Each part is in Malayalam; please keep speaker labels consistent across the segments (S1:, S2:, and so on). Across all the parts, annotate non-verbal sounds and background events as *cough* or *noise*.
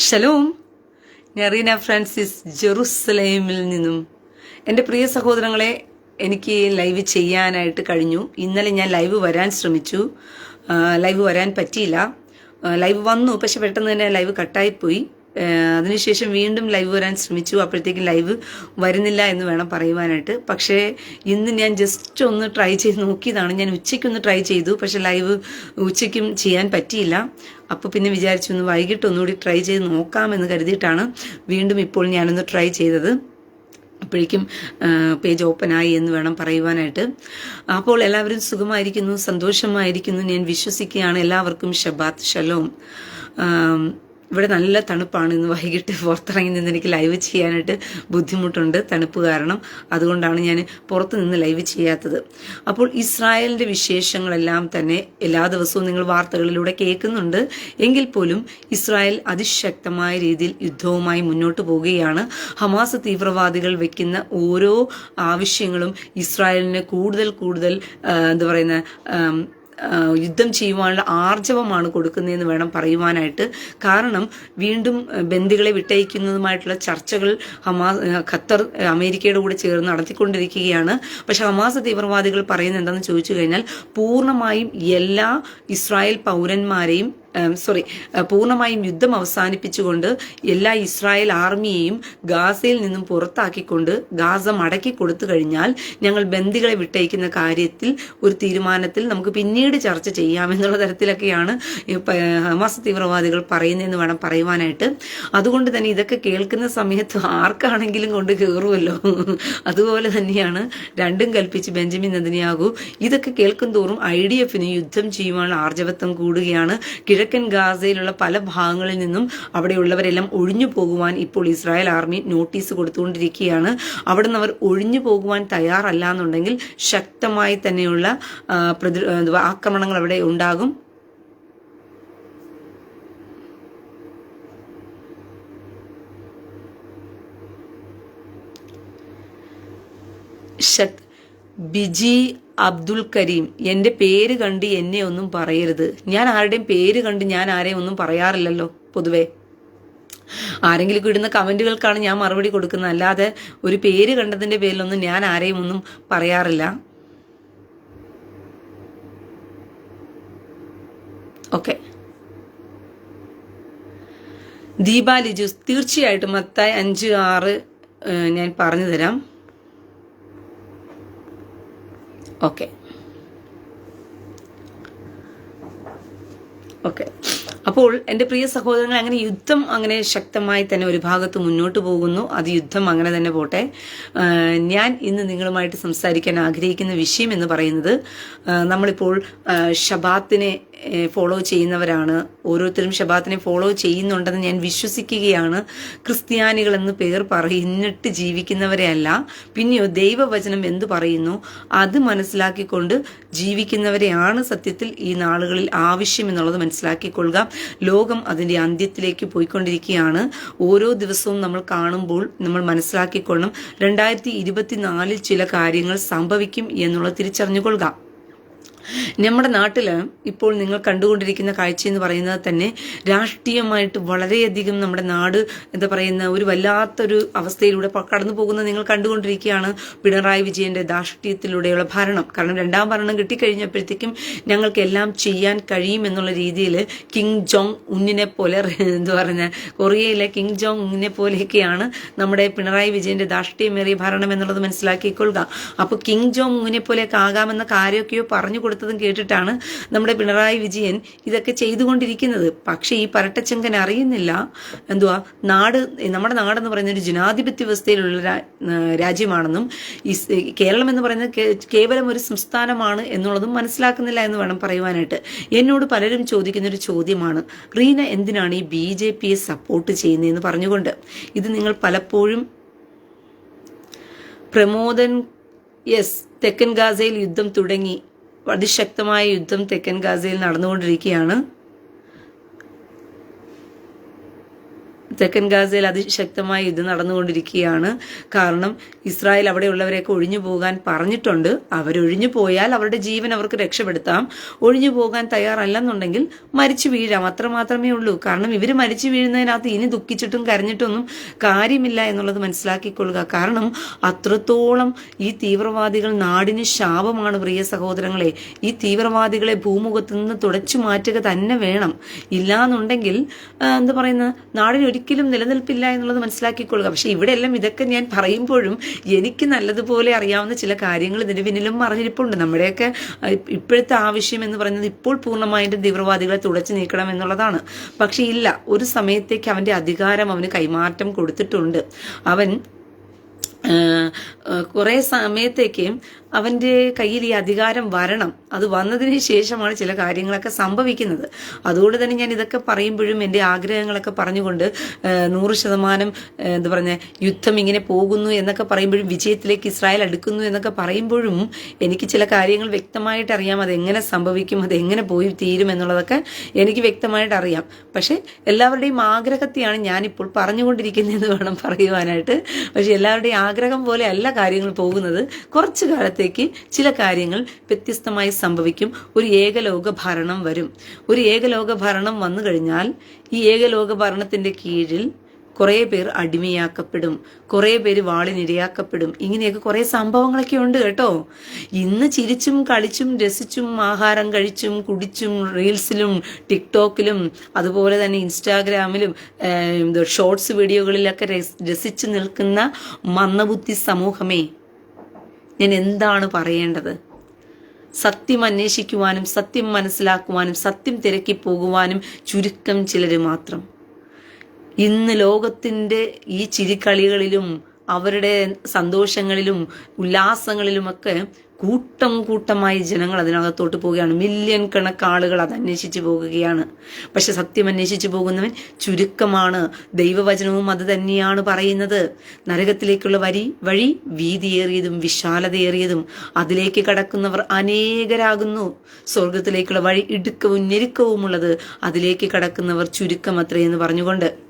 S1: ഷലോം. നെറീന ഫ്രാൻസിസ് ജെറുസലേമിൽ നിന്നും. എന്റെ പ്രിയ സഹോദരങ്ങളെ എനിക്ക് ലൈവ് ചെയ്യാനായിട്ട് കഴിഞ്ഞു. ഇന്നലെ ഞാൻ ലൈവ് വരാൻ ശ്രമിച്ചു. ലൈവ് വരാൻ പറ്റിയില്ല. ലൈവ് വന്നു. പക്ഷെ പെട്ടെന്ന് തന്നെ ലൈവ് കട്ടായിപ്പോയി. അതിനുശേഷം വീണ്ടും ലൈവ് വരാൻ ശ്രമിച്ചു. അപ്പോഴത്തേക്കും ലൈവ് വരുന്നില്ല എന്ന് വേണം പറയുവാനായിട്ട്. പക്ഷേ ഇന്ന് ഞാൻ ജസ്റ്റ് ഒന്ന് ട്രൈ ചെയ്ത് നോക്കിയതാണ്. ഞാൻ ഉച്ചയ്ക്കൊന്ന് ട്രൈ ചെയ്തു. പക്ഷെ ലൈവ് ഉച്ചയ്ക്കും ചെയ്യാൻ പറ്റിയില്ല. അപ്പോൾ പിന്നെ വിചാരിച്ചു ഒന്ന് വൈകിട്ട് ഒന്നുകൂടി ട്രൈ ചെയ്ത് നോക്കാമെന്ന് കരുതിയിട്ടാണ് വീണ്ടും ഇപ്പോൾ ഞാനൊന്ന് ട്രൈ ചെയ്തത്. അപ്പോഴേക്കും പേജ് ഓപ്പൺ ആയി എന്ന് വേണം പറയുവാനായിട്ട്. അപ്പോൾ എല്ലാവരും സുഖമായിരിക്കുന്നു സന്തോഷമായിരിക്കുന്നു. ഞാൻ വിശ്വസിക്കുകയാണ്. എല്ലാവർക്കും ഷബാത്ത് ഷലോം ഇവിടെ നല്ല തണുപ്പാണ് ഇന്ന് വൈകിട്ട് പുറത്തിറങ്ങി നിന്ന് എനിക്ക് ലൈവ് ചെയ്യാനായിട്ട് ബുദ്ധിമുട്ടുണ്ട് തണുപ്പ് കാരണം. അതുകൊണ്ടാണ് ഞാൻ പുറത്ത് നിന്ന് ലൈവ് ചെയ്യാത്തത്. അപ്പോൾ ഇസ്രായേലിന്റെ വിശേഷങ്ങളെല്ലാം തന്നെ എല്ലാ ദിവസവും നിങ്ങൾ വാർത്തകളിലൂടെ കേൾക്കുന്നുണ്ട്. എങ്കിൽ പോലും ഇസ്രായേൽ അതിശക്തമായ രീതിയിൽ യുദ്ധവുമായി മുന്നോട്ട് പോവുകയാണ്. ഹമാസ് തീവ്രവാദികൾ വെക്കുന്ന ഓരോ ആവശ്യങ്ങളും ഇസ്രായേലിന് കൂടുതൽ കൂടുതൽ എന്താ പറയുന്ന യുദ്ധം ചെയ്യുവാനുള്ള ആർജവമാണ് കൊടുക്കുന്നതെന്ന് വേണം പറയുവാനായിട്ട്. കാരണം വീണ്ടും ബന്ദികളെ വിട്ടയക്കുന്നതുമായിട്ടുള്ള ചർച്ചകൾ ഹമാസ് ഖത്തർ അമേരിക്കയുടെ കൂടെ ചേർന്ന് നടത്തിക്കൊണ്ടിരിക്കുകയാണ്. പക്ഷെ ഹമാസ് തീവ്രവാദികൾ പറയുന്നത് എന്താണെന്ന് ചോദിച്ചു കഴിഞ്ഞാൽ പൂർണമായും എല്ലാ ഇസ്രായേൽ പൗരന്മാരെയും സോറി പൂർണമായും യുദ്ധം അവസാനിപ്പിച്ചുകൊണ്ട് എല്ലാ ഇസ്രായേൽ ആർമിയെയും ഗാസയിൽ നിന്നും പുറത്താക്കിക്കൊണ്ട് ഗാസ മടക്കി കൊടുത്തു കഴിഞ്ഞാൽ ഞങ്ങൾ ബന്ദികളെ വിട്ടയക്കുന്ന കാര്യത്തിൽ ഒരു തീരുമാനത്തിൽ നമുക്ക് പിന്നീട് ചർച്ച ചെയ്യാമെന്നുള്ള തരത്തിലൊക്കെയാണ് ഹമാസ് തീവ്രവാദികൾ പറയുന്നതെന്ന് വേണം പറയുവാനായിട്ട്. അതുകൊണ്ട് തന്നെ ഇതൊക്കെ കേൾക്കുന്ന സമയത്ത് ആർക്കാണെങ്കിലും കൊണ്ട് കയറുമല്ലോ അതുപോലെ തന്നെയാണ് രണ്ടും കൽപ്പിച്ച് ബെഞ്ചമിൻ നദിനിയാകൂ ഇതൊക്കെ കേൾക്കും തോറും ഐ ഡി എഫിന് യുദ്ധം ചെയ്യുവാനുള്ള ആർജവത്വം കൂടുകയാണ്. കിഴക്കൻ ഗാസയിലുള്ള പല ഭാഗങ്ങളിൽ നിന്നും അവിടെയുള്ളവരെല്ലാം ഒഴിഞ്ഞു പോകുവാൻ ഇപ്പോൾ ഇസ്രായേൽ ആർമി നോട്ടീസ് കൊടുത്തുകൊണ്ടിരിക്കുകയാണ്. അവിടെ നിന്ന് അവർ ഒഴിഞ്ഞു പോകുവാൻ തയ്യാറല്ല എന്നുണ്ടെങ്കിൽ ശക്തമായി തന്നെയുള്ള ആക്രമണങ്ങൾ അവിടെ ഉണ്ടാകും. ബിജി അബ്ദുൽ കരീം. എന്റെ പേര് കണ്ട് എന്നെ ഒന്നും പറയരുത്. ഞാൻ ആരുടെയും പേര് കണ്ട് ഞാൻ ആരെയും ഒന്നും പറയാറില്ലല്ലോ പൊതുവേ. ആരെങ്കിലും ഇടുന്ന കമന്റുകൾക്കാണ് ഞാൻ മറുപടി കൊടുക്കുന്നത്. അല്ലാതെ ഒരു പേര് കണ്ടതിന്റെ പേരിലൊന്നും ഞാൻ ആരെയും ഒന്നും പറയാറില്ല. ഓക്കെ. ദീപാലി ലിജൂസ് തീർച്ചയായിട്ടും മത്തായി അഞ്ച് ആറ് ഞാൻ പറഞ്ഞു തരാം ഓക്കെ. ഓക്കെ. അപ്പോൾ എന്റെ പ്രിയ സഹോദരങ്ങൾ അങ്ങനെ യുദ്ധം അങ്ങനെ ശക്തമായി തന്നെ ഒരു ഭാഗത്ത് മുന്നോട്ട് പോകുന്നു. അത് യുദ്ധം അങ്ങനെ തന്നെ പോട്ടെ. ഞാൻ ഇന്ന് നിങ്ങളുമായിട്ട് സംസാരിക്കാൻ ആഗ്രഹിക്കുന്ന വിഷയം എന്ന് പറയുന്നത് നമ്മളിപ്പോൾ ഷബാത്തിനെ ഫോളോ ചെയ്യുന്നവരാണ്. ഓരോരുത്തരും ഷബാത്തിനെ ഫോളോ ചെയ്യുന്നുണ്ടെന്ന് ഞാൻ വിശ്വസിക്കുകയാണ്. ക്രിസ്ത്യാനികൾ എന്ന് പേർ പറഞ്ഞിട്ട് ജീവിക്കുന്നവരെ അല്ല. പിന്നെയോ ദൈവവചനം എന്തു പറയുന്നു? അത് മനസ്സിലാക്കിക്കൊണ്ട് ജീവിക്കുന്നവരെയാണ് സത്യത്തിൽ ഈ നാളുകളിൽ ആവശ്യം എന്നുള്ളത് മനസ്സിലാക്കിക്കൊള്ളുക. ലോകം അതിന്റെ അന്ത്യത്തിലേക്ക് പോയിക്കൊണ്ടിരിക്കുകയാണ്. ഓരോ ദിവസവും നമ്മൾ കാണുമ്പോൾ നമ്മൾ മനസ്സിലാക്കിക്കൊള്ളണം. രണ്ടായിരത്തി ഇരുപത്തിനാലിൽ ചില കാര്യങ്ങൾ സംഭവിക്കും എന്നുള്ളത് തിരിച്ചറിഞ്ഞുകൊള്ളുക. നമ്മുടെ നാട്ടിൽ ഇപ്പോൾ നിങ്ങൾ കണ്ടുകൊണ്ടിരിക്കുന്ന കാഴ്ച എന്ന് പറയുന്നത് തന്നെ രാഷ്ട്രീയമായിട്ട് വളരെയധികം നമ്മുടെ നാട് എന്താ പറയുന്ന ഒരു വല്ലാത്തൊരു അവസ്ഥയിലൂടെ കടന്നു പോകുന്നത് നിങ്ങൾ കണ്ടുകൊണ്ടിരിക്കുകയാണ്. പിണറായി വിജയന്റെ ദാഷ്ട്രീയത്തിലൂടെയുള്ള ഭരണം. കാരണം രണ്ടാം ഭരണം കിട്ടിക്കഴിഞ്ഞപ്പോഴത്തേക്കും ഞങ്ങൾക്ക് എല്ലാം ചെയ്യാൻ കഴിയും എന്നുള്ള രീതിയിൽ കിങ് ജോങ് ഉന്നിനെ പോലെ *laughs* എന്താ പറയുന്ന കൊറിയയിലെ കിങ് ജോങ് ഉന്നിനെ പോലെയൊക്കെയാണ് നമ്മുടെ പിണറായി വിജയന്റെ ദാഷ്ട്രീയമേറിയ ഭരണം എന്നുള്ളത് മനസ്സിലാക്കിക്കൊള്ളുക. അപ്പോൾ കിങ് ജോങ് ഉന്നിനെ പോലെയൊക്കെ ആകാമെന്ന കാര്യമൊക്കെയോ പറഞ്ഞു കൊടുത്തതും കേട്ടിട്ടാണ് നമ്മുടെ പിണറായി വിജയൻ ഇതൊക്കെ ചെയ്തുകൊണ്ടിരിക്കുന്നത്. പക്ഷേ ഈ പരട്ടച്ചങ്കൻ അറിയുന്നില്ല. എന്തുവാ? നാട് നമ്മുടെ നാടെന്ന് പറയുന്ന ഒരു ജനാധിപത്യ വ്യവസ്ഥയിലുള്ള രാജ്യമാണെന്നും ഈ കേരളം എന്ന് പറയുന്നത് കേവലം ഒരു സംസ്ഥാനമാണ് എന്നുള്ളതും മനസ്സിലാക്കുന്നില്ല എന്ന് വേണം പറയുവാനായിട്ട്. എന്നോട് പലരും ചോദിക്കുന്ന ഒരു ചോദ്യമാണ് റീന എന്തിനാണ് ഈ ബി ജെ പിയെ സപ്പോർട്ട് ചെയ്യുന്നതെന്ന് പറഞ്ഞുകൊണ്ട്? ഇത് നിങ്ങൾ പലപ്പോഴും പ്രമോദൻ യെസ് തെക്കൻ ഗാസയിൽ യുദ്ധം തുടങ്ങി. അതിശക്തമായ യുദ്ധം തെക്കൻ ഗാസയിൽ നടന്നുകൊണ്ടിരിക്കുകയാണ്. തെക്കൻ ഗാസയിൽ അതിശക്തമായ യുദ്ധം നടന്നുകൊണ്ടിരിക്കുകയാണ്. കാരണം ഇസ്രായേൽ അവിടെയുള്ളവരെയൊക്കെ ഒഴിഞ്ഞു പോകാൻ പറഞ്ഞിട്ടുണ്ട്. അവരൊഴിഞ്ഞു പോയാൽ അവരുടെ ജീവൻ അവർക്ക് രക്ഷപ്പെടുത്താം. ഒഴിഞ്ഞു പോകാൻ തയ്യാറല്ലെന്നുണ്ടെങ്കിൽ മരിച്ചു വീഴാം. അത്ര മാത്രമേ ഉള്ളൂ. കാരണം ഇവർ മരിച്ചു വീഴുന്നതിനകത്ത് ഇനി ദുഃഖിച്ചിട്ടും കരഞ്ഞിട്ടൊന്നും കാര്യമില്ല എന്നുള്ളത് മനസ്സിലാക്കിക്കൊള്ളുക. കാരണം അത്രത്തോളം ഈ തീവ്രവാദികൾ നാടിന് ശാപമാണ് പ്രിയ സഹോദരങ്ങളെ. ഈ തീവ്രവാദികളെ ഭൂമുഖത്ത് നിന്ന് തുടച്ചു മാറ്റുക തന്നെ വേണം. ഇല്ലാന്നുണ്ടെങ്കിൽ എന്താ പറയുന്ന നാടിന് ഒരിക്കലും നിലനിൽപ്പില്ല എന്നുള്ളത് മനസ്സിലാക്കിക്കൊള്ളുക. പക്ഷേ ഇവിടെയെല്ലാം ഇതൊക്കെ ഞാൻ പറയുമ്പോഴും എനിക്ക് നല്ലതുപോലെ അറിയാവുന്ന ചില കാര്യങ്ങൾ ഇതിന് പിന്നിലും മറിഞ്ഞിരിപ്പുണ്ട് നമ്മുടെയൊക്കെ ഇപ്പോഴത്തെ ആവശ്യം എന്ന് പറയുന്നത് ഇപ്പോൾ പൂർണമായിട്ടും തീവ്രവാദികളെ തുടച്ചു നീക്കണം എന്നുള്ളതാണ്. പക്ഷേ ഇല്ല ഒരു സമയത്തേക്ക് അവന്റെ അധികാരം അവന് കൈമാറ്റം കൊടുത്തിട്ടുണ്ട്. അവൻ കുറേ സമയത്തേക്ക് അവന്റെ കയ്യിൽ ഈ അധികാരം വരണം. അത് വന്നതിന് ശേഷമാണ് ചില കാര്യങ്ങളൊക്കെ സംഭവിക്കുന്നത്. അതുകൊണ്ട് തന്നെ ഞാൻ ഇതൊക്കെ പറയുമ്പോഴും എന്റെ ആഗ്രഹങ്ങളൊക്കെ പറഞ്ഞുകൊണ്ട് നൂറ് ശതമാനം എന്താ പറഞ്ഞ യുദ്ധം ഇങ്ങനെ പോകുന്നു എന്നൊക്കെ പറയുമ്പോഴും വിജയത്തിലേക്ക് ഇസ്രായേൽ അടുക്കുന്നു എന്നൊക്കെ പറയുമ്പോഴും എനിക്ക് ചില കാര്യങ്ങൾ വ്യക്തമായിട്ട് അറിയാം. അതെങ്ങനെ സംഭവിക്കും അതെങ്ങനെ പോയി തീരും എന്നുള്ളതൊക്കെ എനിക്ക് വ്യക്തമായിട്ട് അറിയാം. പക്ഷേ എല്ലാവരുടെയും ആഗ്രഹത്തെയാണ് ഞാനിപ്പോൾ പറഞ്ഞുകൊണ്ടിരിക്കുന്നതെന്ന് വേണം പറയുവാനായിട്ട്. പക്ഷെ എല്ലാവരുടെയും ആഗ്രഹം പോലെ അല്ല കാര്യങ്ങൾ പോകുന്നത്. കുറച്ചു കാലത്തേക്ക് ചില കാര്യങ്ങൾ വ്യത്യസ്തമായി സംഭവിക്കും. ഒരു ഏകലോക ഭരണം വരും. ഒരു ഏകലോക ഭരണം വന്നു കഴിഞ്ഞാൽ ഈ ഏകലോക ഭരണത്തിന്റെ കീഴിൽ കുറേ പേർ അടിമയാക്കപ്പെടും. കുറേ പേര് വാളിനിരയാക്കപ്പെടും ഇങ്ങനെയൊക്കെ കുറേ സംഭവങ്ങളൊക്കെ ഉണ്ട് കേട്ടോ. ഇന്ന് ചിരിച്ചും കളിച്ചും രസിച്ചും ആഹാരം കഴിച്ചും കുടിച്ചും റീൽസിലും ടിക്ടോക്കിലും അതുപോലെ തന്നെ ഇൻസ്റ്റാഗ്രാമിലും ഷോർട്സ് വീഡിയോകളിലൊക്കെ രസിച്ചു നിൽക്കുന്ന മന്ദബുദ്ധി സമൂഹമേ ഞാൻ എന്താണ് പറയേണ്ടത്? സത്യം അന്വേഷിക്കുവാനും സത്യം മനസ്സിലാക്കുവാനും സത്യം തിരക്കി പോകുവാനും ചുരുക്കം ചിലര് മാത്രം. ഇന്ന് ലോകത്തിന്റെ ഈ ചിരിക്കളികളിലും അവരുടെ സന്തോഷങ്ങളിലും ഉല്ലാസങ്ങളിലുമൊക്കെ കൂട്ടം കൂട്ടമായി ജനങ്ങൾ അതിനകത്തോട്ട് പോവുകയാണ്. മില്യൺ കണക്ക് ആളുകൾ അത് അന്വേഷിച്ചു പോകുകയാണ്. പക്ഷെ സത്യം അന്വേഷിച്ചു പോകുന്നവൻ ചുരുക്കമാണ്. ദൈവവചനവും അത് തന്നെയാണ് പറയുന്നത്. നരകത്തിലേക്കുള്ള വരി വഴി വീതിയേറിയതും വിശാലതയേറിയതും അതിലേക്ക് കടക്കുന്നവർ അനേകരാകുന്നു. സ്വർഗത്തിലേക്കുള്ള വഴി ഇടുക്കവും ഞെരുക്കവുമുള്ളത് അതിലേക്ക് കടക്കുന്നവർ ചുരുക്കം അത്രയെന്ന് പറഞ്ഞുകൊണ്ട്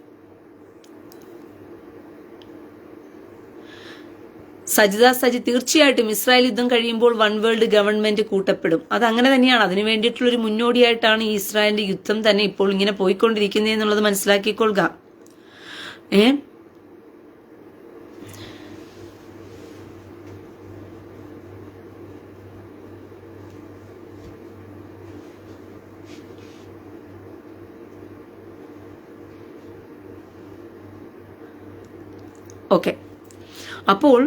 S1: സജിത സജി തീർച്ചയായിട്ടും ഇസ്രായേൽ യുദ്ധം കഴിയുമ്പോൾ വൺ വേൾഡ് ഗവൺമെന്റ് കൂട്ടപ്പെടും. അത് അങ്ങനെ തന്നെയാണ്. അതിനു വേണ്ടിയിട്ടുള്ള ഒരു മുന്നോടിയായിട്ടാണ് ഈ ഇസ്രായേലിന്റെ യുദ്ധം തന്നെ ഇപ്പോൾ ഇങ്ങനെ പോയിക്കൊണ്ടിരിക്കുന്നത് എന്നുള്ളത് മനസ്സിലാക്കിക്കൊള്ളുക. ഏ? ഓക്കെ. അപ്പോൾ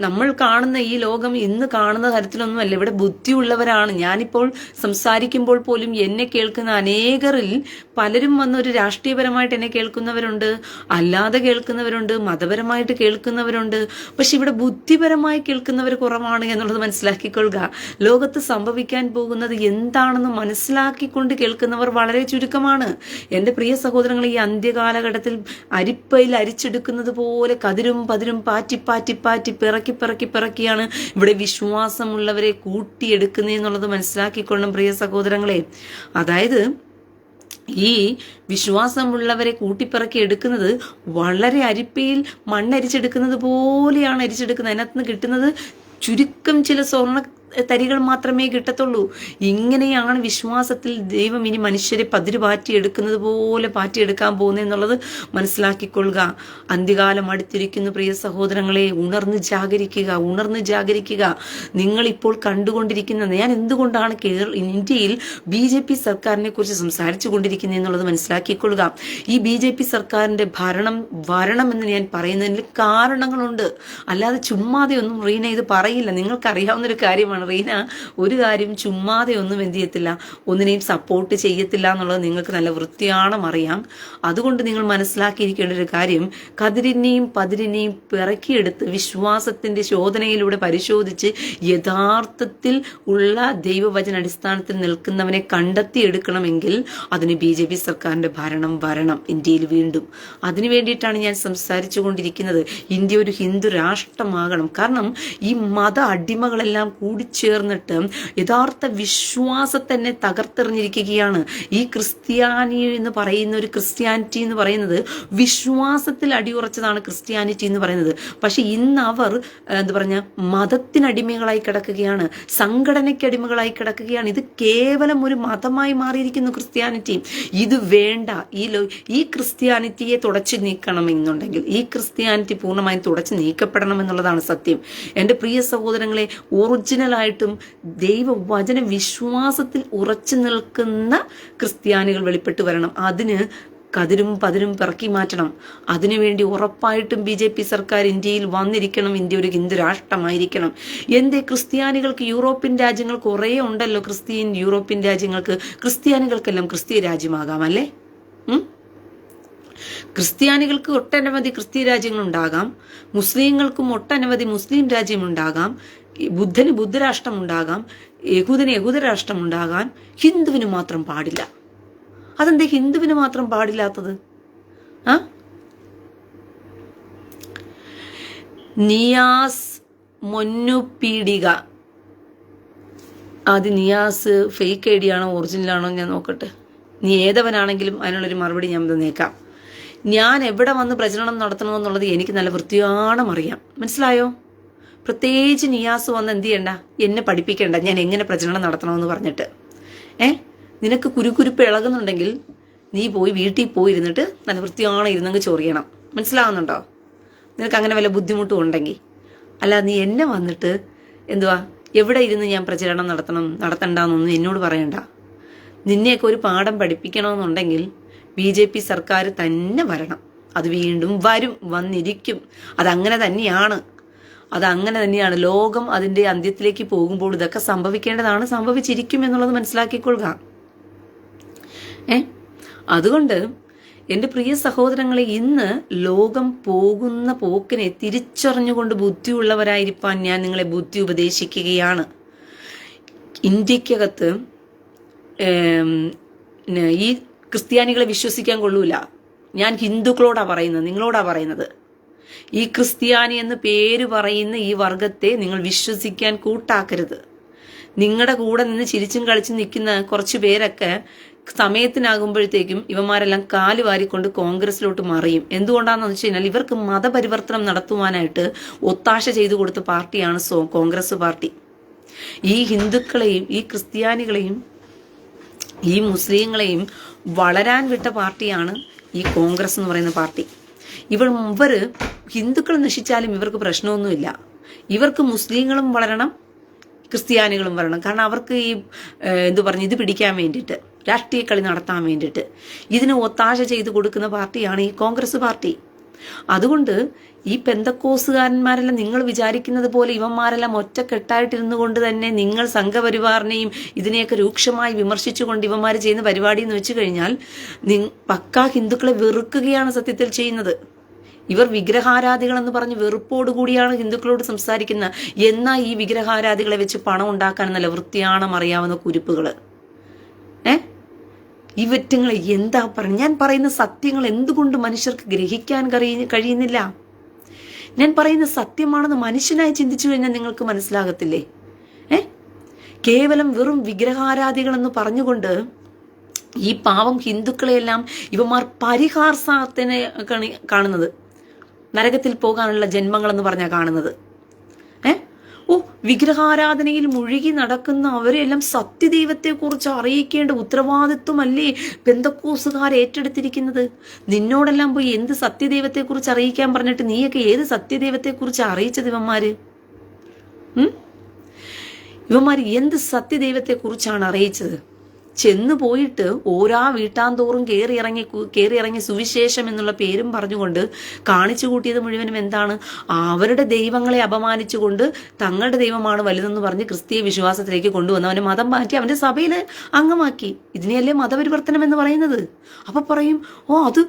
S1: നമ്മൾ കാണുന്ന ഈ ലോകം ഇന്ന് കാണുന്ന തരത്തിലൊന്നുമല്ല. ഇവിടെ ബുദ്ധിയുള്ളവരാണ്. ഞാനിപ്പോൾ സംസാരിക്കുമ്പോൾ പോലും എന്നെ കേൾക്കുന്ന അനേകരിൽ പലരും വന്ന് ഒരു രാഷ്ട്രീയപരമായിട്ട് എന്നെ കേൾക്കുന്നവരുണ്ട്. അല്ലാതെ കേൾക്കുന്നവരുണ്ട്. മതപരമായിട്ട് കേൾക്കുന്നവരുണ്ട്. പക്ഷെ ഇവിടെ ബുദ്ധിപരമായി കേൾക്കുന്നവർ കുറവാണ് എന്നുള്ളത് മനസ്സിലാക്കിക്കൊള്ളുക. ലോകത്ത് സംഭവിക്കാൻ പോകുന്നത് എന്താണെന്ന് മനസ്സിലാക്കിക്കൊണ്ട് കേൾക്കുന്നവർ വളരെ ചുരുക്കമാണ്. എന്റെ പ്രിയ സഹോദരങ്ങൾ ഈ അന്ത്യകാലഘട്ടത്തിൽ അരിപ്പയിൽ അരിച്ചെടുക്കുന്നത് പോലെ കതിരും പതിരും പാറ്റി പാറ്റി പാറ്റി പിറക്കി പിറക്കി പിറക്കിയാണ് ഇവിടെ വിശ്വാസമുള്ളവരെ കൂട്ടിയെടുക്കുന്നതെന്നുള്ളത് മനസ്സിലാക്കിക്കൊള്ളും പ്രിയ സഹോദരങ്ങളെ. അതായത് ഈ വിശ്വാസമുള്ളവരെ കൂട്ടിപ്പിറക്കി എടുക്കുന്നത് വളരെ അരിപ്പയിൽ മണ്ണരിച്ചെടുക്കുന്നത് പോലെയാണ് അരിച്ചെടുക്കുന്നത്. അതിനകത്ത് നിന്ന് കിട്ടുന്നത് ചുരുക്കം ചില സ്വർണ തരികൾ മാത്രമേ കിട്ടത്തുള്ളൂ. ഇങ്ങനെയാണ് വിശ്വാസത്തിൽ ദൈവം ഇനി മനുഷ്യരെ പതിര് പാറ്റിയെടുക്കുന്നത് പോലെ പാറ്റിയെടുക്കാൻ പോകുന്നതെന്നുള്ളത് മനസ്സിലാക്കിക്കൊള്ളുക. അന്ത്യകാലം അടുത്തിരിക്കുന്ന പ്രിയ സഹോദരങ്ങളെ ഉണർന്ന് ജാഗരിക്കുക ഉണർന്ന് ജാഗരിക്കുക. നിങ്ങൾ ഇപ്പോൾ കണ്ടുകൊണ്ടിരിക്കുന്ന ഞാൻ എന്തുകൊണ്ടാണ് കേരള ഇന്ത്യയിൽ ബി ജെ പി സർക്കാരിനെ കുറിച്ച് സംസാരിച്ചു കൊണ്ടിരിക്കുന്നത് എന്നുള്ളത് മനസ്സിലാക്കിക്കൊള്ളുക. ഈ ബി ജെ പി സർക്കാരിന്റെ ഭരണം വരണം എന്ന് ഞാൻ പറയുന്നതിന് കാരണങ്ങളുണ്ട്. അല്ലാതെ ചുമ്മാതെ ഒന്നും റീന ഇത് പറയില്ല. നിങ്ങൾക്ക് അറിയാവുന്ന റീന ഒരു കാര്യം ചുമ്മാതെ ഒന്നും എന്ത് ചെയ്യത്തില്ല. ഒന്നിനെയും സപ്പോർട്ട് ചെയ്യത്തില്ല എന്നുള്ളത് നിങ്ങൾക്ക് നല്ല വൃത്തിയാണം അറിയാം. അതുകൊണ്ട് നിങ്ങൾ മനസ്സിലാക്കിയിരിക്കേണ്ട ഒരു കാര്യം കതിരിനെയും പതിരിനെയും പിറക്കിയെടുത്ത് വിശ്വാസത്തിന്റെ ശോധനയിലൂടെ പരിശോധിച്ച് യഥാർത്ഥത്തിൽ ഉള്ള ദൈവവചന അടിസ്ഥാനത്തിൽ നിൽക്കുന്നവനെ കണ്ടെത്തിയെടുക്കണമെങ്കിൽ അതിന് ബി ജെ പി സർക്കാരിന്റെ ഭരണം വരണം. ഇന്ത്യയിൽ വീണ്ടും. അതിനു വേണ്ടിയിട്ടാണ് ഞാൻ സംസാരിച്ചു കൊണ്ടിരിക്കുന്നത്. ഇന്ത്യ ഒരു ഹിന്ദു രാഷ്ട്രമാകണം. കാരണം ഈ മത അടിമകളെല്ലാം കൂടി ചേർന്നിട്ട് യഥാർത്ഥ വിശ്വാസത്തന്നെ തകർത്തെറിഞ്ഞിരിക്കുകയാണ്. ഈ ക്രിസ്ത്യാനി എന്ന് പറയുന്ന ഒരു ക്രിസ്ത്യാനിറ്റി എന്ന് പറയുന്നത് വിശ്വാസത്തിൽ അടിയുറച്ചതാണ് ക്രിസ്ത്യാനിറ്റി എന്ന് പറയുന്നത്. പക്ഷെ ഇന്ന് അവർ എന്താ പറഞ്ഞ മതത്തിനടിമകളായി കിടക്കുകയാണ്. സംഘടനയ്ക്കടിമകളായി കിടക്കുകയാണ്. ഇത് കേവലം ഒരു മതമായി മാറിയിരിക്കുന്നു ക്രിസ്ത്യാനിറ്റി. ഇത് വേണ്ട. ഈ ഈ ക്രിസ്ത്യാനിറ്റിയെ തുടച്ചു നീക്കണമെന്നുണ്ടെങ്കിൽ ഈ ക്രിസ്ത്യാനിറ്റി പൂർണമായും തുടച്ചു നീക്കപ്പെടണം എന്നുള്ളതാണ് സത്യം. എന്റെ പ്രിയ സഹോദരങ്ങളെ ഒറിജിനലായിട്ടും ദൈവവചന വിശ്വാസത്തിൽ ഉറച്ചു നിൽക്കുന്ന ക്രിസ്ത്യാനികൾ വെളിപ്പെട്ട് വരണം. അതിന് കതിരും പതിരും പിറക്കി മാറ്റണം. അതിനുവേണ്ടി ഉറപ്പായിട്ടും ബി ജെ പി സർക്കാർ ഇന്ത്യയിൽ വന്നിരിക്കണം. ഇന്ത്യ ഒരു ഹിന്ദു രാഷ്ട്രമായിരിക്കണം. എന്തേ ക്രിസ്ത്യാനികൾക്ക് യൂറോപ്യൻ രാജ്യങ്ങൾ കുറേ ഉണ്ടല്ലോ. ക്രിസ്ത്യൻ യൂറോപ്യൻ രാജ്യങ്ങൾക്ക് ക്രിസ്ത്യാനികൾക്കെല്ലാം ക്രിസ്തീയ രാജ്യമാകാം അല്ലേ? ക്രിസ്ത്യാനികൾക്ക് ഒട്ടനവധി ക്രിസ്തീയ രാജ്യങ്ങളുണ്ടാകാം. മുസ്ലിങ്ങൾക്കും ഒട്ടനവധി മുസ്ലിം രാജ്യമുണ്ടാകാം. ബുദ്ധന് ബുദ്ധരാഷ്ട്രം ഉണ്ടാകാം യഹൂദന് യഹൂദരാഷ്ട്രം ഉണ്ടാകാൻ ഹിന്ദുവിന് മാത്രം പാടില്ല. അതെന്തേ ഹിന്ദുവിന് മാത്രം പാടില്ലാത്തത്? ആ? നിയാസ് മൊന്നുപീഡിക അത് നിയാസ് ഫേക്ക് ഐ ഡി ആണോ ഒറിജിനലാണോ ഞാൻ നോക്കട്ടെ. നീ ഏതവനാണെങ്കിലും അതിനുള്ളൊരു മറുപടി ഞാൻ തന്നേക്കാം. ഞാൻ എവിടെ വന്ന് പ്രചരണം നടത്തണമെന്നുള്ളത് എനിക്ക് നല്ല വൃത്തിയാണം അറിയാം മനസ്സിലായോ? പ്രത്യേകിച്ച് നിയാസ് വന്ന് എന്ത് ചെയ്യണ്ട? എന്നെ പഠിപ്പിക്കേണ്ട. ഞാൻ എങ്ങനെ പ്രചരണം നടത്തണമെന്ന് പറഞ്ഞിട്ട്. ഏ? നിനക്ക് കുരുക്കുരുപ്പ് ഇളകുന്നുണ്ടെങ്കിൽ നീ പോയി വീട്ടിൽ പോയി ഇരുന്നിട്ട് നല്ല വൃത്തിയാണ് ഇരുന്നെങ്കിൽ ചൊറിയണം. മനസ്സിലാവുന്നുണ്ടോ? നിനക്ക് അങ്ങനെ വല്ല ബുദ്ധിമുട്ടും ഉണ്ടെങ്കിൽ. അല്ല നീ എന്നെ വന്നിട്ട് എന്തുവാ? എവിടെ ഇരുന്ന് ഞാൻ പ്രചരണം നടത്തണം നടത്തണ്ടെന്നൊന്നും എന്നോട് പറയണ്ട. നിന്നെയൊക്കെ ഒരു പാഠം പഠിപ്പിക്കണമെന്നുണ്ടെങ്കിൽ ബി ജെ പി സർക്കാർ തന്നെ വരണം. അത് വീണ്ടും വരും വന്നിരിക്കും. അതങ്ങനെ തന്നെയാണ്. അതങ്ങനെ തന്നെയാണ്. ലോകം അതിന്റെ അന്ത്യത്തിലേക്ക് പോകുമ്പോൾ ഇതൊക്കെ സംഭവിക്കേണ്ടതാണ് സംഭവിച്ചിരിക്കും എന്നുള്ളത് മനസ്സിലാക്കിക്കൊള്ളുക. ഏ? അതുകൊണ്ട് എന്റെ പ്രിയ സഹോദരങ്ങളെ ഇന്ന് ലോകം പോകുന്ന പോക്കിനെ തിരിച്ചറിഞ്ഞുകൊണ്ട് ബുദ്ധിയുള്ളവരായിരിക്കാൻ ഞാൻ നിങ്ങളെ ബുദ്ധി ഉപദേശിക്കുകയാണ്. ഇന്ത്യക്കകത്ത് ഈ ക്രിസ്ത്യാനികളെ വിശ്വസിക്കാൻ കൊള്ളൂല. ഞാൻ ഹിന്ദുക്കളോടാ പറയുന്നത് നിങ്ങളോടാ പറയുന്നത്. ഈ ക്രിസ്ത്യാനി എന്ന് പേര് പറയുന്ന ഈ വർഗത്തെ നിങ്ങൾ വിശ്വസിക്കാൻ കൂട്ടാക്കരുത്. നിങ്ങളുടെ കൂടെ നിന്ന് ചിരിച്ചും കളിച്ചും നിൽക്കുന്ന കുറച്ച് പേരൊക്കെ സമയത്തിനാകുമ്പോഴത്തേക്കും ഇവന്മാരെല്ലാം കാൽ വാരിക്കൊണ്ട് കോൺഗ്രസിലോട്ട് മറിയും. എന്തുകൊണ്ടാണെന്ന് വെച്ച് കഴിഞ്ഞാൽ ഇവർക്ക് മതപരിവർത്തനം നടത്തുവാനായിട്ട് ഒത്താശ ചെയ്തു കൊടുത്ത പാർട്ടിയാണ് സോ കോൺഗ്രസ് പാർട്ടി. ഈ ഹിന്ദുക്കളെയും ഈ ക്രിസ്ത്യാനികളെയും ഈ മുസ്ലിങ്ങളെയും വളരാൻ വിട്ട പാർട്ടിയാണ് ഈ കോൺഗ്രസ് എന്ന് പറയുന്ന പാർട്ടി. ഇവർ ഇവർ ഹിന്ദുക്കൾ നശിച്ചാലും ഇവർക്ക് പ്രശ്നമൊന്നുമില്ല. ഇവർക്ക് മുസ്ലിങ്ങളും വളരണം ക്രിസ്ത്യാനികളും വരണം. കാരണം അവർക്ക് ഈ എന്തു പറഞ്ഞു ഇത് പിടിക്കാൻ വേണ്ടിയിട്ട് രാഷ്ട്രീയ കളി നടത്താൻ വേണ്ടിയിട്ട്. ഇതിന് ഒത്താശ ചെയ്തു കൊടുക്കുന്ന പാർട്ടിയാണ് ഈ കോൺഗ്രസ് പാർട്ടി. അതുകൊണ്ട് ഈ പെന്തക്കോസുകാരന്മാരെല്ലാം നിങ്ങൾ വിചാരിക്കുന്നത് പോലെ ഇവന്മാരെല്ലാം ഒറ്റക്കെട്ടായിട്ടിരുന്നു കൊണ്ട് തന്നെ നിങ്ങൾ സംഘപരിവാറിനെയും ഇതിനെയൊക്കെ രൂക്ഷമായി വിമർശിച്ചുകൊണ്ട് ഇവന്മാർ ചെയ്യുന്ന പരിപാടി എന്ന് വെച്ച് കഴിഞ്ഞാൽ നി- പക്കാ ഹിന്ദുക്കളെ വെറുക്കുകയാണ് സത്യത്തിൽ ചെയ്യുന്നത്. ഇവർ വിഗ്രഹാരാധികൾ എന്ന് പറഞ്ഞ് വെറുപ്പോടുകൂടിയാണ് ഹിന്ദുക്കളോട് സംസാരിക്കുന്നത് എന്നാൽ ഈ വിഗ്രഹാരാധികളെ വെച്ച് പണം ഉണ്ടാക്കാൻ നല്ല വൃത്തിയാണം അറിയാവുന്ന കുരിപ്പുകൾ ഏ? ഇവറ്റങ്ങളെ എന്താ പറ ഞാൻ പറയുന്ന സത്യങ്ങൾ എന്തുകൊണ്ട് മനുഷ്യർക്ക് ഗ്രഹിക്കാൻ കഴിയ- കഴിയുന്നില്ല? ഞാൻ പറയുന്ന സത്യമാണെന്ന് മനുഷ്യനായി ചിന്തിച്ചു കഴിഞ്ഞാൽ നിങ്ങൾക്ക് മനസ്സിലാകത്തില്ലേ? ഏ? കേവലം വെറും വിഗ്രഹാരാധികളെന്ന് പറഞ്ഞുകൊണ്ട് ഈ പാവം ഹിന്ദുക്കളെയെല്ലാം ഇവന്മാർ പരിഹാസത്തിനെ കാണി- കാണുന്നത്. നരകത്തിൽ പോകാനുള്ള ജന്മങ്ങളെന്ന് പറഞ്ഞാൽ കാണുന്നത്. ഏ? ഓ വിഗ്രഹാരാധനയിൽ മുഴുകി നടക്കുന്ന അവരെല്ലാം സത്യദൈവത്തെക്കുറിച്ച് അറിയിക്കേണ്ട ഉത്തരവാദിത്വമല്ലേ ബന്ധക്കോസുകാർ ഏറ്റെടുത്തിരിക്കുന്നത്? നിന്നോടെല്ലാം പോയി എന്ത് സത്യദൈവത്തെക്കുറിച്ച് അറിയിക്കാൻ പറഞ്ഞിട്ട് നീയൊക്കെ ഏത് സത്യദൈവത്തെക്കുറിച്ച് അറിയിച്ചത് ഇവന്മാര്? ഇവന്മാർ എന്ത് സത്യദൈവത്തെക്കുറിച്ചാണ് അറിയിച്ചത്? ചെന്ന് പോയിട്ട് ഓരോ വീട്ടാന്തോറും കയറി ഇറങ്ങി കയറി ഇറങ്ങി സുവിശേഷം എന്നുള്ള പേരും പറഞ്ഞുകൊണ്ട് കാണിച്ചു കൂട്ടിയത് മുഴുവനും എന്താണ്? അവരുടെ ദൈവങ്ങളെ അപമാനിച്ചുകൊണ്ട് തങ്ങളുടെ ദൈവമാണ് വലുതെന്ന് പറഞ്ഞ് ക്രിസ്തീയ വിശ്വാസത്തിലേക്ക് കൊണ്ടുവന്ന് അവനെ മതം മാറ്റി അവന്റെ സഭയിൽ അംഗമാക്കി. ഇതിനെയല്ലേ മതപരിവർത്തനം എന്ന് പറയുന്നത്? അപ്പൊ പറയും ഓ അത്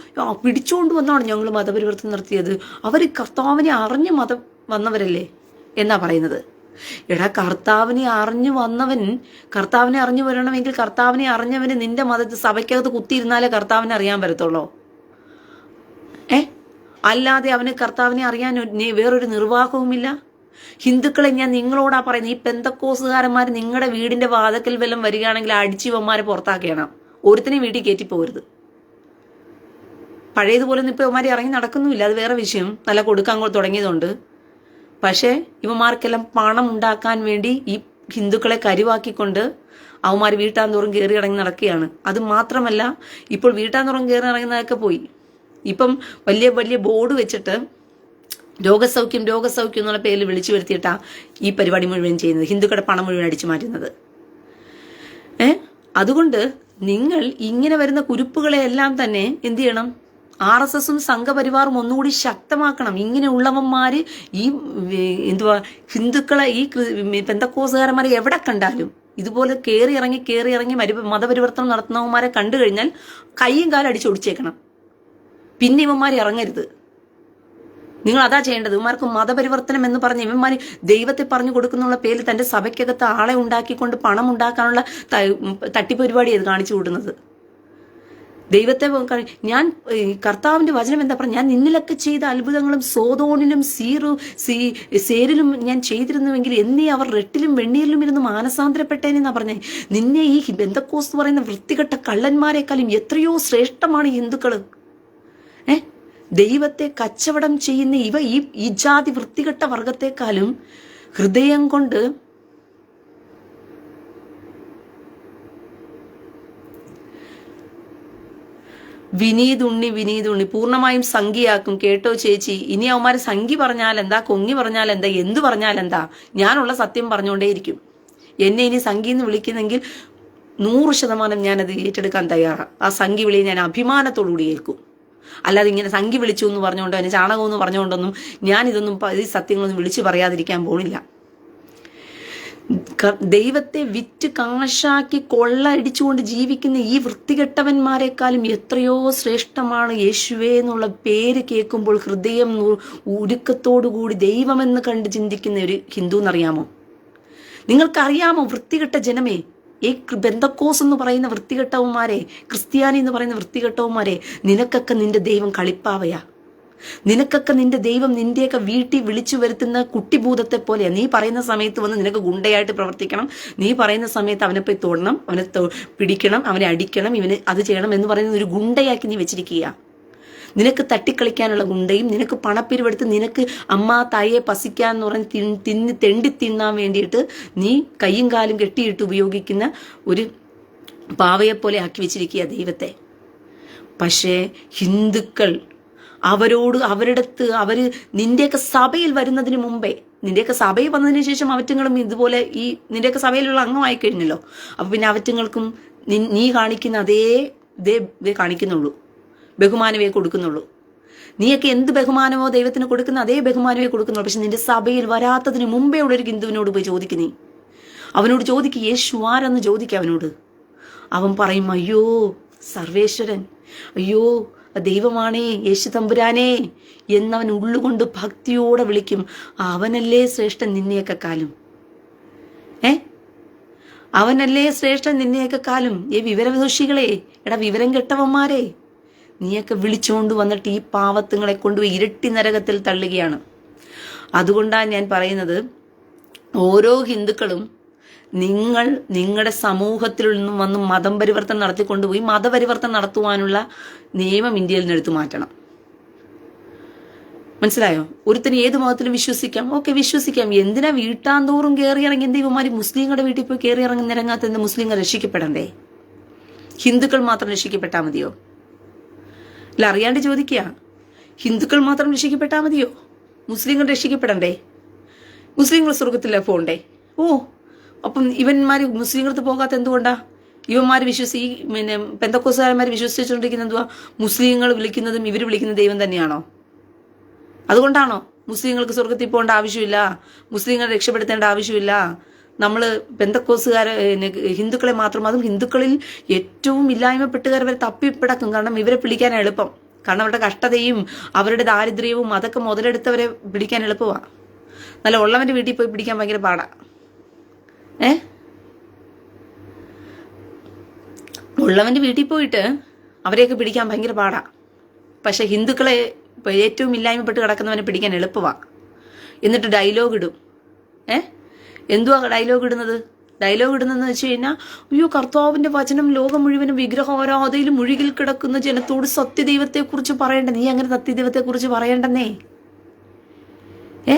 S1: പിടിച്ചുകൊണ്ട് വന്നാണ് ഞങ്ങൾ മതപരിവർത്തനം നടത്തിയത്. അവർ കർത്താവിനെ അറിഞ്ഞ് മതം വന്നവരല്ലേ? എന്നാ പറയുന്നത്. എടാ കർത്താവിനെ അറിഞ്ഞു വന്നവൻ കർത്താവിനെ അറിഞ്ഞു വരണമെങ്കിൽ കർത്താവിനെ അറിഞ്ഞവന് നിന്റെ മതത്തിൽ സഭയ്ക്കകത്ത് കുത്തിയിരുന്നാലേ കർത്താവിനെ അറിയാൻ പറ്റത്തുള്ളോ. ഏ? അല്ലാതെ അവന് കർത്താവിനെ അറിയാൻ വേറൊരു നിർവാഹവുമില്ല? ഹിന്ദുക്കളെ ഞാൻ നിങ്ങളോടാ പറയുന്നത് ഈ പെന്തക്കോസുകാരന്മാർ നിങ്ങളുടെ വീടിന്റെ വാതക്കൽ വല്ലം വരികയാണെങ്കിൽ അടിച്ചിവന്മാരെ പുറത്താക്കണം ഒരുത്തിനെയും വീട്ടിൽ കയറ്റി പോകരുത്. പഴയതുപോലെ ഒന്നും ഇവന്മാരെ ഇറങ്ങി നടക്കുന്നുമില്ല അത് വേറെ വിഷയം. നല്ല കൊടുക്കാൻ തുടങ്ങിയതുകൊണ്ട്. പക്ഷേ ഇവന്മാർക്കെല്ലാം പണം ഉണ്ടാക്കാൻ വേണ്ടി ഈ ഹിന്ദുക്കളെ കരുവാക്കിക്കൊണ്ട് അവന്മാർ വീട്ടാന്തോറും കയറി ഇറങ്ങി നടക്കുകയാണ്. അത് മാത്രമല്ല ഇപ്പോൾ വീട്ടാന്തോറും കയറി ഇറങ്ങുന്നതൊക്കെ പോയി. ഇപ്പം വലിയ വലിയ ബോർഡ് വെച്ചിട്ട് രോഗസൗഖ്യം രോഗസൗഖ്യം എന്നുള്ള പേരിൽ വിളിച്ചു വരുത്തിയിട്ടാ ഈ പരിപാടി മുഴുവൻ ചെയ്യുന്നത്. ഹിന്ദുക്കളുടെ പണം മുഴുവൻ അടിച്ചു മാറ്റുന്നത്. ഏ? അതുകൊണ്ട് നിങ്ങൾ ഇങ്ങനെ വരുന്ന കുരുപ്പുകളെ എല്ലാം തന്നെ എന്ത് ചെയ്യണം? ആർ എസ് എസും സംഘപരിവാറും ഒന്നുകൂടി ശക്തമാക്കണം. ഇങ്ങനെയുള്ളവന്മാര് ഈ എന്തുവാ ഹിന്ദുക്കളെ ഈ ക്രി- പെന്തക്കോസുകാരന്മാരെ എവിടെ കണ്ടാലും ഇതുപോലെ കയറി ഇറങ്ങി കയറി ഇറങ്ങി മരു- മതപരിവർത്തനം നടത്തുന്നവന്മാരെ കണ്ടു കഴിഞ്ഞാൽ കൈയും കാലും അടിച്ചൊടിച്ചേക്കണം പിന്നെ ഇവന്മാർ ഇറങ്ങരുത്. നിങ്ങൾ അതാ ചെയ്യേണ്ടത്. ഇവന്മാർക്ക് മതപരിവർത്തനം എന്ന് പറഞ്ഞ് ഇവന്മാർ ദൈവത്തെ പറഞ്ഞു കൊടുക്കുന്നുള്ള പേരിൽ തന്റെ സഭയ്ക്കകത്ത് ആളെ ഉണ്ടാക്കിക്കൊണ്ട് പണം ഉണ്ടാക്കാനുള്ള തട്ടിപ്പരിപാടി തട്ടിപ്പ് അത് കാണിച്ചു കൂടുന്നത് ദൈവത്തെ ഞാൻ കർത്താവിന്റെ വചനം എന്താ പറഞ്ഞ ഞാൻ നിന്നിലൊക്കെ ചെയ്ത അത്ഭുതങ്ങളും സോതോണിലും സീറു സീ സേരിലും ഞാൻ ചെയ്തിരുന്നുവെങ്കിൽ എന്നീ അവർ റെട്ടിലും വെണ്ണീരിലും ഇരുന്ന് മാനസാന്തരപ്പെട്ടേനെന്നാ പറഞ്ഞേ. നിന്നെ ഈ ബന്ധക്കോസ് എന്ന് പറയുന്ന വൃത്തികെട്ട കള്ളന്മാരെക്കാളും എത്രയോ ശ്രേഷ്ഠമാണ് ഹിന്ദുക്കൾ ഏ? ദൈവത്തെ കച്ചവടം ചെയ്യുന്ന ഇവ ഈ ഈ ജാതി വൃത്തികെട്ട വർഗത്തെക്കാളും ഹൃദയം കൊണ്ട് വിനീത് ഉണ്ണി വിനീത് ഉണ്ണി പൂർണമായും സംഖ്യയാക്കും. കേട്ടോ ചേച്ചി. ഇനി അവന്മാര് സംഖ്യ പറഞ്ഞാൽ എന്താ? കൊങ്ങി പറഞ്ഞാൽ എന്താ? എന്തു പറഞ്ഞാൽ എന്താ? ഞാനുള്ള സത്യം പറഞ്ഞുകൊണ്ടേയിരിക്കും. എന്നെ ഇനി സംഖ്യ എന്ന് വിളിക്കുന്നെങ്കിൽ നൂറ് ശതമാനം ഞാനത് ഏറ്റെടുക്കാൻ തയ്യാറാണ് ആ സംഖ്യ വിളി ഞാൻ അഭിമാനത്തോടുകൂടി ഏൽക്കും. അല്ലാതെ ഇങ്ങനെ സംഖ്യ വിളിച്ചു എന്ന് പറഞ്ഞുകൊണ്ടോ എന്നെ ചാണകം എന്ന് പറഞ്ഞുകൊണ്ടൊന്നും ഞാൻ ഇതൊന്നും ഈ സത്യങ്ങളൊന്നും വിളിച്ചു പറയാതിരിക്കാൻ പോണില്ല. ദൈവത്തെ വിറ്റ് കാശാക്കി കൊള്ളയടിച്ചുകൊണ്ട് ജീവിക്കുന്ന ഈ വൃത്തികെട്ടവന്മാരെക്കാളും എത്രയോ ശ്രേഷ്ഠമാണ് യേശുവേ എന്നുള്ള പേര് കേൾക്കുമ്പോൾ ഹൃദയം ഉരുക്കത്തോടുകൂടി ദൈവമെന്ന് കണ്ട് ചിന്തിക്കുന്ന ഒരു ഹിന്ദു എന്നറിയാമോ നിങ്ങൾക്കറിയാമോ വൃത്തികെട്ട ജനമേ? ഈ ബന്ധക്കോസ് എന്ന് പറയുന്ന വൃത്തികെട്ടവന്മാരെ ക്രിസ്ത്യാനി എന്ന് പറയുന്ന വൃത്തികെട്ടവന്മാരെ നിനക്കൊക്കെ നിന്റെ ദൈവം കളിപ്പാവയാ. നിനക്കൊക്കെ നിന്റെ ദൈവം നിന്റെയൊക്കെ വീട്ടിൽ വിളിച്ചു വരുത്തുന്ന കുട്ടിഭൂതത്തെ പോലെയാ നീ പറയുന്ന സമയത്ത് വന്ന് നിനക്ക് ഗുണ്ടയായിട്ട് പ്രവർത്തിക്കണം. നീ പറയുന്ന സമയത്ത് അവനെ പോയി തൊടണം അവനെ പിടിക്കണം അവനെ അടിക്കണം ഇവന് അത് ചെയ്യണം എന്ന് പറയുന്ന ഒരു ഗുണ്ടയാക്കി നീ വെച്ചിരിക്കുക നിനക്ക് തട്ടിക്കളിക്കാനുള്ള ഗുണ്ടയും നിനക്ക് പണപ്പിരിവെടുത്ത് നിനക്ക് അമ്മ തായെ പസിക്കാൻ എന്ന് പറഞ്ഞ് തിന്ന് തെണ്ടി തിന്നാൻ വേണ്ടിയിട്ട് നീ കൈയും കാലും കെട്ടിയിട്ട് ഉപയോഗിക്കുന്ന ഒരു പാവയെപ്പോലെ ആക്കി വെച്ചിരിക്കുക ദൈവത്തെ. പക്ഷേ ഹിന്ദുക്കൾ അവരോട് അവരിടത്ത് അവർ നിന്റെയൊക്കെ സഭയിൽ വരുന്നതിന് മുമ്പേ നിന്റെയൊക്കെ സഭയിൽ വന്നതിന് ശേഷം അവറ്റങ്ങളും ഇതുപോലെ ഈ നിന്റെയൊക്കെ സഭയിലുള്ള അംഗമായി കഴിഞ്ഞല്ലോ. അപ്പൊ പിന്നെ അവറ്റങ്ങൾക്കും നീ കാണിക്കുന്ന അതേ ഇതേ ഇതേ കാണിക്കുന്നുള്ളൂ. ബഹുമാനമേ കൊടുക്കുന്നുള്ളൂ. നീയൊക്കെ എന്ത് ബഹുമാനമോ ദൈവത്തിന് കൊടുക്കുന്ന അതേ ബഹുമാനമേ കൊടുക്കുന്നുള്ളൂ. പക്ഷെ നിന്റെ സഭയിൽ വരാത്തതിന് മുമ്പേ ഉള്ള ഒരു ഹിന്ദുവിനോട് പോയി ചോദിക്കുന്നേ അവനോട് ചോദിക്ക് യേശു ആരെന്ന് ചോദിക്കുക അവനോട്? അവൻ പറയും അയ്യോ സർവേശ്വരൻ. അയ്യോ ദൈവമാണേ യേശു തമ്പുരാനേ എന്നവൻ ഉള്ളുകൊണ്ട് ഭക്തിയോടെ വിളിക്കും അവനല്ലേ ശ്രേഷ്ഠൻ നിന്നെയൊക്കെ കാലും? ഏ? അവനല്ലേ ശ്രേഷ്ഠൻ നിന്നെയൊക്കെ കാലും? ഏ വിവരദോഷികളെ എടാ വിവരം കെട്ടവന്മാരെ നീയൊക്കെ വിളിച്ചുകൊണ്ട് വന്നിട്ട് ഈ പാവത്തുങ്ങളെ കൊണ്ടുപോയി ഇരട്ടി നരകത്തിൽ തള്ളുകയാണ്. അതുകൊണ്ടാണ് ഞാൻ പറയുന്നത് ഓരോ ഹിന്ദുക്കളും നിങ്ങൾ നിങ്ങളുടെ സമൂഹത്തിൽ നിന്നും വന്ന് മതം പരിവർത്തനം നടത്തിക്കൊണ്ടുപോയി മതപരിവർത്തനം നടത്തുവാനുള്ള നിയമം ഇന്ത്യയിൽ നിന്ന് എടുത്തു മാറ്റണം. മനസ്സിലായോ? ഒരുത്തിന് ഏത് മതത്തിലും വിശ്വസിക്കാം. ഓക്കെ വിശ്വസിക്കാം. എന്തിനാ വീട്ടാന്തോറും കയറി ഇറങ്ങി എന്ത് ഇവന്മാര് മുസ്ലിങ്ങളുടെ വീട്ടിൽ പോയി കയറി ഇറങ്ങി ഇറങ്ങാത്ത എന്ത് മുസ്ലിങ്ങൾ രക്ഷിക്കപ്പെടണ്ടേ? ഹിന്ദുക്കൾ മാത്രം രക്ഷിക്കപ്പെട്ടാൽ മതിയോ? അല്ല അറിയാണ്ട് ചോദിക്കുക. ഹിന്ദുക്കൾ മാത്രം രക്ഷിക്കപ്പെട്ടാൽ മതിയോ? മുസ്ലിങ്ങൾ രക്ഷിക്കപ്പെടണ്ടേ? മുസ്ലിങ്ങൾ സ്വർഗത്തിലെ പോണ്ടേ? ഓ അപ്പം ഇവന്മാർ മുസ്ലിങ്ങൾക്ക് പോകാത്ത എന്തുകൊണ്ടാ? ഇവന്മാർ വിശ്വസി ഈ പിന്നെ പെന്തക്കോസുകാരന്മാർ വിശ്വസിച്ചുകൊണ്ടിരിക്കുന്ന എന്തുവാ? മുസ്ലിങ്ങൾ വിളിക്കുന്നതും ഇവർ വിളിക്കുന്ന ദൈവം തന്നെയാണോ? അതുകൊണ്ടാണോ മുസ്ലിങ്ങൾക്ക് സ്വർഗത്തിൽ പോകേണ്ട ആവശ്യമില്ല? മുസ്ലിങ്ങളെ രക്ഷപ്പെടുത്തേണ്ട ആവശ്യമില്ല? നമ്മൾ ബന്ധക്കോസുകാരെ ഹിന്ദുക്കളെ മാത്രം അതും ഹിന്ദുക്കളിൽ ഏറ്റവും ഇല്ലായ്മപ്പെട്ടുകാർ വരെ തപ്പിപ്പിടക്കും. കാരണം ഇവരെ പിടിക്കാൻ എളുപ്പം. കാരണം അവരുടെ കഷ്ടതയും അവരുടെ ദാരിദ്ര്യവും അതൊക്കെ മുതലെടുത്തവരെ പിടിക്കാൻ എളുപ്പമാണ് നല്ല ഉള്ളവന്റെ വീട്ടിൽ പോയി പിടിക്കാൻ ഭയങ്കര പാടാ. ഉള്ളവന്റെ വീട്ടിൽ പോയിട്ട് അവരെയൊക്കെ പിടിക്കാൻ ഭയങ്കര പാടാണ് പക്ഷെ ഹിന്ദുക്കളെ ഏറ്റവും ഇല്ലായ്മപ്പെട്ട് കിടക്കുന്നവനെ പിടിക്കാൻ എളുപ്പമാണ് എന്നിട്ട് ഡയലോഗ് ഇടും. ഏ? എന്തുവാ ഡയലോഗ് ഇടുന്നത്? ഡയലോഗ് ഇടുന്നതെന്ന് വെച്ച് കഴിഞ്ഞാൽ അയ്യോ കർത്താവിന്റെ വചനം ലോകം മുഴുവനും വിഗ്രഹാരാധയിൽ മുഴുകിൽ കിടക്കുന്ന ജനത്തോട് സത്യദൈവത്തെക്കുറിച്ച് പറയണ്ട. നീ അങ്ങനെ സത്യദൈവത്തെക്കുറിച്ച് പറയണ്ടെന്നേ. ഏ?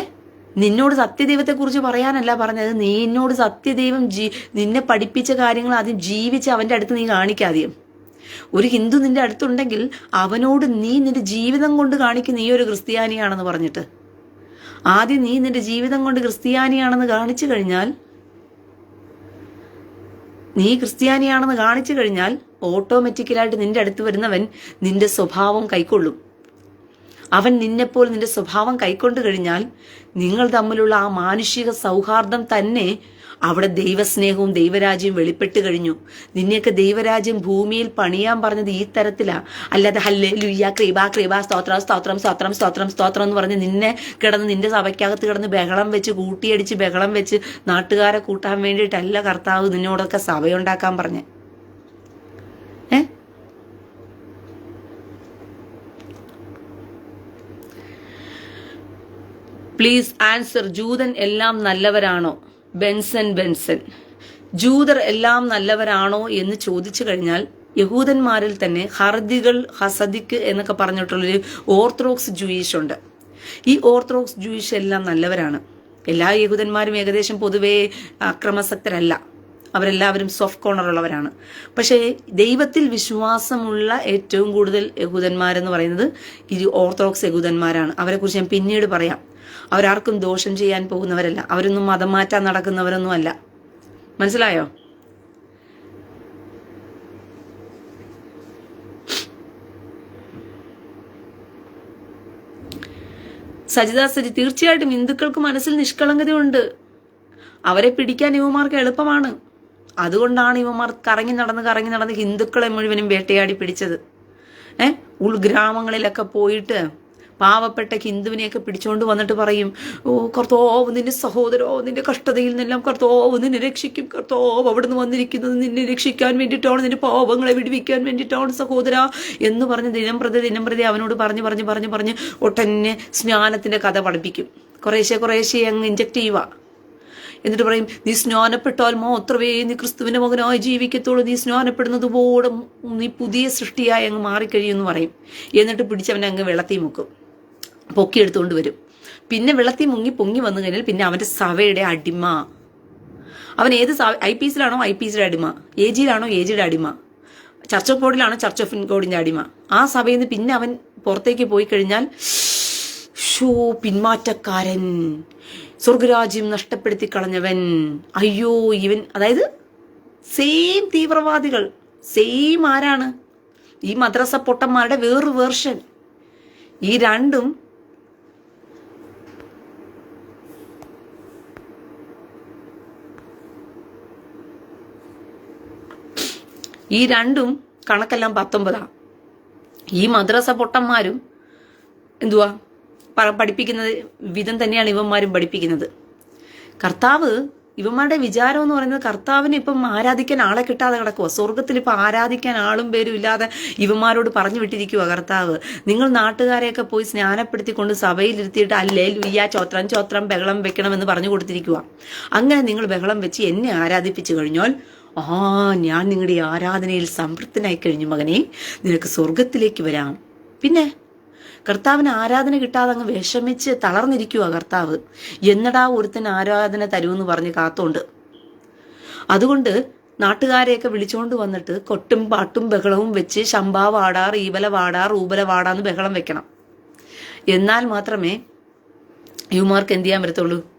S1: നിന്നോട് സത്യദൈവത്തെക്കുറിച്ച് പറയാനല്ല പറഞ്ഞത്. നീ സത്യദൈവം ജീ നിന്നെ പഠിപ്പിച്ച കാര്യങ്ങൾ ആദ്യം ജീവിച്ച് അവന്റെ അടുത്ത് നീ കാണിക്കാതെയും ഒരു ഹിന്ദു നിന്റെ അടുത്തുണ്ടെങ്കിൽ അവനോട് നീ നിന്റെ ജീവിതം കൊണ്ട് കാണിക്കും നീ ഒരു ക്രിസ്ത്യാനിയാണെന്ന് പറഞ്ഞിട്ട്. ആദ്യം നീ നിന്റെ ജീവിതം കൊണ്ട് ക്രിസ്ത്യാനിയാണെന്ന് കാണിച്ചു കഴിഞ്ഞാൽ നീ ക്രിസ്ത്യാനിയാണെന്ന് കാണിച്ചു കഴിഞ്ഞാൽ ഓട്ടോമാറ്റിക്കലായിട്ട് നിന്റെ അടുത്ത് വരുന്നവൻ നിന്റെ സ്വഭാവം കൈക്കൊള്ളും. അവൻ നിന്നെപ്പോൾ നിന്റെ സ്വഭാവം കൈക്കൊണ്ടു കഴിഞ്ഞാൽ നിങ്ങൾ തമ്മിലുള്ള ആ മാനുഷിക സൗഹാർദ്ദം തന്നെ അവിടെ ദൈവസ്നേഹവും ദൈവരാജ്യവും വെളിപ്പെട്ട് കഴിഞ്ഞു. നിന്നെയൊക്കെ ദൈവരാജ്യം ഭൂമിയിൽ പണിയാൻ പറഞ്ഞത് ഈ തരത്തിലാ. അല്ലാതെ ഹല്ലേ ലുയ്യ ക്രീബ ക്രീബ സ്തോത്രം സ്തോത്രം സ്തോത്രം സ്തോത്രം സ്തോത്രം എന്ന് പറഞ്ഞ് നിന്നെ കിടന്ന് നിന്റെ സഭയ്ക്കകത്ത് കിടന്ന് ബഹളം വെച്ച് കൂട്ടിയടിച്ച് ബഹളം വെച്ച് നാട്ടുകാരെ കൂട്ടാൻ വേണ്ടിയിട്ടല്ല കർത്താവ് നിന്നോടൊക്കെ സഭയുണ്ടാക്കാൻ പറഞ്ഞേ. ഏ? പ്ലീസ് ആൻസർ ജൂതൻ എല്ലാം നല്ലവരാണോ? Benson Benson. ജൂതർ എല്ലാം നല്ലവരാണോ എന്ന് ചോദിച്ചു കഴിഞ്ഞാൽ യഹൂദന്മാരിൽ തന്നെ ഹർദികൾ ഹസദിക്ക് എന്നൊക്കെ പറഞ്ഞിട്ടുള്ളൊരു ഓർത്തഡോക്സ് ജൂയിഷ് ഉണ്ട്. ഈ ഓർത്തഡോക്സ് ജൂയിഷ് എല്ലാം നല്ലവരാണ്. എല്ലാ യഹൂദന്മാരും ഏകദേശം പൊതുവേ അക്രമസക്തരല്ല. അവരെല്ലാവരും സോഫ്റ്റ് കോർണർ ഉള്ളവരാണ് പക്ഷേ ദൈവത്തിൽ വിശ്വാസമുള്ള ഏറ്റവും കൂടുതൽ യഹൂദന്മാരെന്ന് പറയുന്നത് ഈ ഓർത്തഡോക്സ് യഹൂദന്മാരാണ്. അവരെക്കുറിച്ച് ഞാൻ പിന്നീട് പറയാം. അവരാർക്കും ദോഷം ചെയ്യാൻ പോകുന്നവരല്ല. അവരൊന്നും മതം മാറ്റാൻ നടക്കുന്നവരൊന്നും അല്ല മനസ്സിലായോ? സജിതാ സജി തീർച്ചയായിട്ടും ഹിന്ദുക്കൾക്ക് മനസ്സിൽ നിഷ്കളങ്കതയുണ്ട്. അവരെ പിടിക്കാൻ യുവമാർക്ക് എളുപ്പമാണ്. അതുകൊണ്ടാണ് ഇവന്മാർ കറങ്ങി നടന്ന് കറങ്ങി നടന്ന് ഹിന്ദുക്കളെ മുഴുവനും വേട്ടയാടി പിടിച്ചത്. ഏഹ് ഉൾഗ്രാമങ്ങളിലൊക്കെ പോയിട്ട് പാവപ്പെട്ട ഹിന്ദുവിനെയൊക്കെ പിടിച്ചുകൊണ്ട് വന്നിട്ട് പറയും ഓ കർത്തോവ് നിന്റെ സഹോദരോ നിന്റെ കഷ്ടതയിൽ നിന്നെല്ലാം കർത്തോവ് നിന്നെ രക്ഷിക്കും. കർത്തോവ് അവിടുന്ന് വന്നിരിക്കുന്നത് നിന്നെ രക്ഷിക്കാൻ വേണ്ടിയിട്ടാണ് നിന്റെ പാവങ്ങളെ വിടുവിക്കാൻ വേണ്ടിയിട്ടാണ് സഹോദര. എന്ന് പറഞ്ഞ് ദിനം പ്രതി ദിനം പ്രതി അവനോട് പറഞ്ഞ് പറഞ്ഞ് പറഞ്ഞ് പറഞ്ഞ് ഒട്ടന്നെ സ്നാനത്തിന്റെ കഥ പഠിപ്പിക്കും. കുറേശ്ശെ കുറേശ്ശെ അങ്ങ് ഇഞ്ചക്റ്റ് ചെയ്യുക എന്നിട്ട് പറയും നീ സ്നാനപ്പെട്ടാൽ മാത്രമേ നീ ക്രിസ്തുവിന്റെ മകനായി ജീവിക്കത്തുള്ളൂ. നീ സ്നാനപ്പെടുന്നത് പോലെ നീ പുതിയ സൃഷ്ടിയായി അങ്ങ് മാറിക്കഴിയുമെന്ന് പറയും. എന്നിട്ട് പിടിച്ചവനെ അങ്ങ് വെള്ളത്തിൽ മുക്കും. പൊക്കിയെടുത്തുകൊണ്ട് വരും. പിന്നെ വെള്ളത്തിൽ മുങ്ങി പൊങ്ങി വന്നു കഴിഞ്ഞാൽ പിന്നെ അവന്റെ സവയുടെ അടിമ. അവൻ ഏത് ഐ പി എസിലാണോ ഐ പി എസിയുടെ അടിമ. എ ജിയിലാണോ എ ജിയുടെ അടിമ. ചർച്ച് ഓഫ് ഗോഡിലാണോ ചർച്ച് ഓഫ് ഗോഡിന്റെ അടിമ. ആ സഭയിൽ നിന്ന് പിന്നെ അവൻ പുറത്തേക്ക് പോയി കഴിഞ്ഞാൽ ഷോ പിന്മാറ്റക്കാരൻ. സ്വർഗരാജ്യം നഷ്ടപ്പെടുത്തി കളഞ്ഞവൻ. അയ്യോ ഇവൻ അതായത് സെയിം തീവ്രവാദികൾ. സെയിം ആരാണ്? ഈ മദ്രസ പൊട്ടന്മാരുടെ വേറൊരു വേർഷൻ ഈ രണ്ടും ഈ രണ്ടും കണക്കെല്ലാം പത്തൊമ്പതാ. ഈ മദ്രസ പൊട്ടന്മാരും എന്തുവാ? പഠിപ്പിക്കുന്നത് വിധം തന്നെയാണ് ഇവന്മാരും പഠിപ്പിക്കുന്നത്. കർത്താവ് ഇവന്മാരുടെ വിചാരം എന്ന് പറയുന്നത് കർത്താവിന് ഇപ്പം ആരാധിക്കാൻ ആളെ കിട്ടാതെ കിടക്കുക സ്വർഗത്തിൽ ഇപ്പം ആരാധിക്കാൻ ആളും പേരും ഇല്ലാതെ ഇവന്മാരോട് പറഞ്ഞു വിട്ടിരിക്കുക കർത്താവ്. നിങ്ങൾ നാട്ടുകാരെയൊക്കെ പോയി സ്നാനപ്പെടുത്തിക്കൊണ്ട് സഭയിലിരുത്തിയിട്ട് അല്ലേ ലുയ്യ ചോത്രം ചോത്രം ബഹളം വെക്കണമെന്ന് പറഞ്ഞു കൊടുത്തിരിക്കുക അങ്ങനെ നിങ്ങൾ ബഹളം വെച്ച് എന്നെ ആരാധിപ്പിച്ചു കഴിഞ്ഞാൽ ആ ഞാൻ നിങ്ങളുടെ ആരാധനയിൽ സംതൃപ്തനായി കഴിഞ്ഞു മകനെ. നിനക്ക് സ്വർഗത്തിലേക്ക് വരാം. പിന്നെ? കർത്താവിന് ആരാധന കിട്ടാതെ അങ്ങ് വിഷമിച്ച് തളർന്നിരിക്കുക കർത്താവ്. എന്നടാ ഒരുത്തൻ ആരാധന തരുമെന്ന് പറഞ്ഞ് കാത്തോണ്ട്. അതുകൊണ്ട് നാട്ടുകാരെയൊക്കെ വിളിച്ചുകൊണ്ട് വന്നിട്ട് കൊട്ടും പാട്ടും ബഹളവും വെച്ച് ശമ്പാ വാടാ ഈവല വാടാ ഊബല വാടാന്ന് ബഹളം വെക്കണം. എന്നാൽ മാത്രമേ യുമാർക്ക് എന്ത് ചെയ്യാൻ പറ്റത്തുള്ളൂ?